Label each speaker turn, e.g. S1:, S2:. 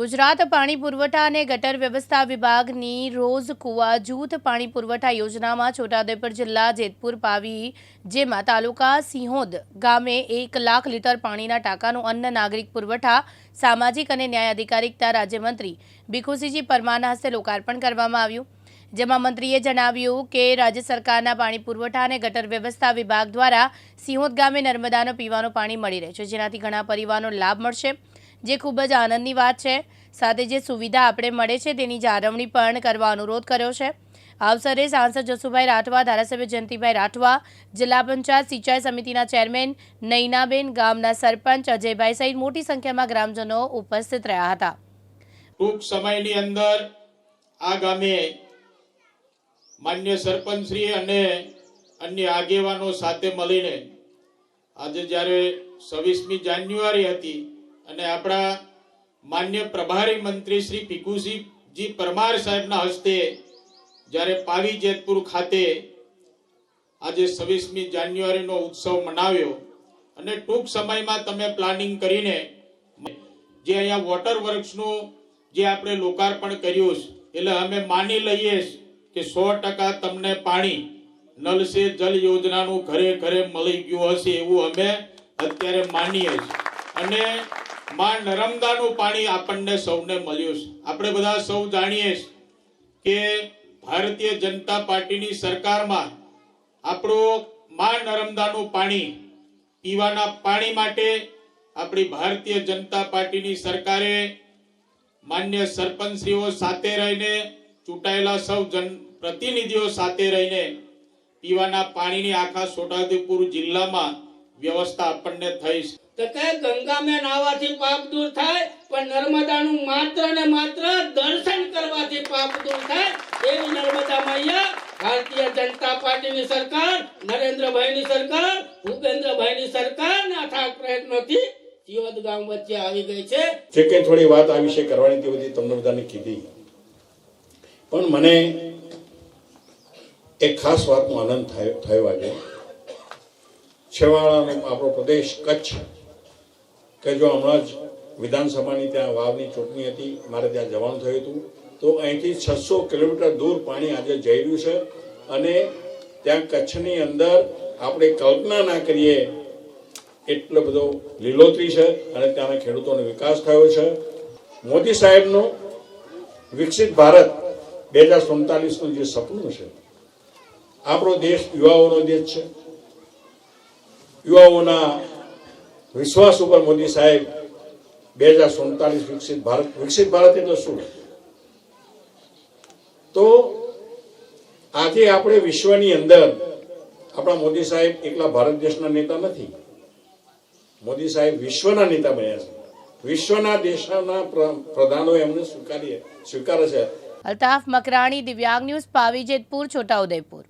S1: ગુજરાત પાણી પુરવઠા અને ગટર વ્યવસ્થા વિભાગની રોઝ કુવા જૂથ પાણી પુરવઠા યોજનામાં છોટાઉદેપુર જિલ્લા જેતપુર પાવી, જેમાં તાલુકા સિંહોદ ગામે એક લાખ લીટર પાણીના ટાંકાનું અન્ન નાગરિક પુરવઠા, સામાજિક અને ન્યાય અધિકારિકતા રાજ્યમંત્રી ભીખુસિંહજી પરમારના હસ્તે લોકાર્પણ કરવામાં આવ્યું. જેમાં મંત્રીએ જણાવ્યું કે રાજ્ય સરકારના પાણી પુરવઠા અને ગટર વ્યવસ્થા વિભાગ દ્વારા સિંહોદ ગામે નર્મદાનું પીવાનું પાણી મળી રહે છે. જેનાથી ઘણા પરિવારનો લાભ મળશે. જે ખૂબ જ આનંદની વાત છે. સાથે જે સુવિધા આપણે મળે છે તેની જાળવણી પણ કરવા અનુરોધ કર્યો છે. અવસરે સાંસદ જસુભાઈ રાઠવા, ધારાસભ્ય જયંતિભાઈ રાઠવા, જિલ્લા પંચાયત સિંચાઈ સમિતિના ચેરમેન નૈનાબેન, ગામના સરપંચ અજયભાઈ સહિત મોટી સંખ્યામાં ગ્રામજનો ઉપસ્થિત રહ્યા હતા.
S2: ટૂંક સમયની અંદર આ ગામે માન્ય સરપંચશ્રી અને અન્ય આગેવાનો સાથે મળીને આજે જ્યારે છવ્વીસમી જાન્યુઆરી હતી અને આપણા માન્ય પ્રભારી મંત્રી શ્રી પીકુસિંહજી પરમાર સાહેબના હસ્તે જ્યારે પાવી જેતપુર ખાતે આજે છવ્વીસમી જાન્યુઆરીનો ઉત્સવ મનાવ્યો અને ટૂંક સમયમાં તમે પ્લાનિંગ કરીને જે અહીંયા વોટર વર્ક્સનું જે આપણે લોકાર્પણ કર્યું છે, એટલે અમે માની લઈએ કે સો ટકા તમને પાણી નલ સે જલ યોજનાનું ઘરે ઘરે મળી ગયું હશે એવું અમે અત્યારે માનીએ છીએ. અને માં નર્મદાનું પાણી આપણને સૌને મળ્યું છે. આપણે બધા સૌ જાણીએ કે ભારતીય જનતા પાર્ટીની સરકારમાં આપણું માં નર્મદાનું પાણી પીવાના પાણી માટે આપણી ભારતીય જનતા પાર્ટીની સરકારે માન્ય સરપંચશ્રીઓ સાથે રહીને, ચૂંટાયેલા સૌ જન પ્રતિનિધિઓ સાથે રહીને પીવાના પાણીની આખા છોટાઉદેપુર જિલ્લામાં વ્યવસ્થા આપણને થઈ છે.
S3: ગંગા મેં નાવાથી પાપ દૂર થાય, પણ નર્મદાનું માત્ર ને માત્ર દર્શન કરવાથી પાપ દૂર થાય, એવી નર્મદા મૈયા ભારતીય જનતા પાર્ટીની સરકાર, નરેન્દ્રભાઈની સરકાર, ભૂપેન્દ્રભાઈની સરકારના થાક પ્રયત્નોથી સિયોદ ગામ વચ્ચે આવી ગઈ છે.
S4: જે કંઈ થોડી વાત આ વિશે કરવાની તે બધી તમને બધાને કીધી. પણ મને એક ખાસ વાતનો આનંદ થયો થયો આજે. છેવાડાનો આપણો પ્રદેશ કચ્છ કે જો હમણાં જ વિધાનસભાની ત્યાં વાવની ચૂંટણી હતી, મારે ત્યાં જવાનું થયું હતું. તો અહીંથી છસો કિલોમીટર દૂર પાણી આજે જઈ રહ્યું છે અને ત્યાં કચ્છની અંદર આપણે કલ્પના ના કરીએ એટલો બધો લીલોતરી છે અને ત્યાંના ખેડૂતોનો વિકાસ થયો છે. મોદી સાહેબનું વિકસિત ભારત બે હજાર સુડતાલીસનું જે સપનું છે, આપણો દેશ યુવાઓનો દેશ છે. યુવાઓના વિશ્વાસ ઉપર મોદી સાહેબ બે હજાર સુડતાલીસ વિકસિત ભારત વિકસિત ભારત એટલે શું? તો આજે આપણે વિશ્વની અંદર આપણા મોદી સાહેબ એકલા ભારત દેશના નેતા નથી. મોદી સાહેબ વિશ્વના નેતા બન્યા છે. વિશ્વના દેશના પ્ર- પ્રધાનો એમને સ્વીકારીએ સ્વીકારે છે.
S1: અલ્તાફ મકરાણી, દિવ્યાંગ ન્યૂઝ, પાવી જેતપુર, છોટાઉદેપુર.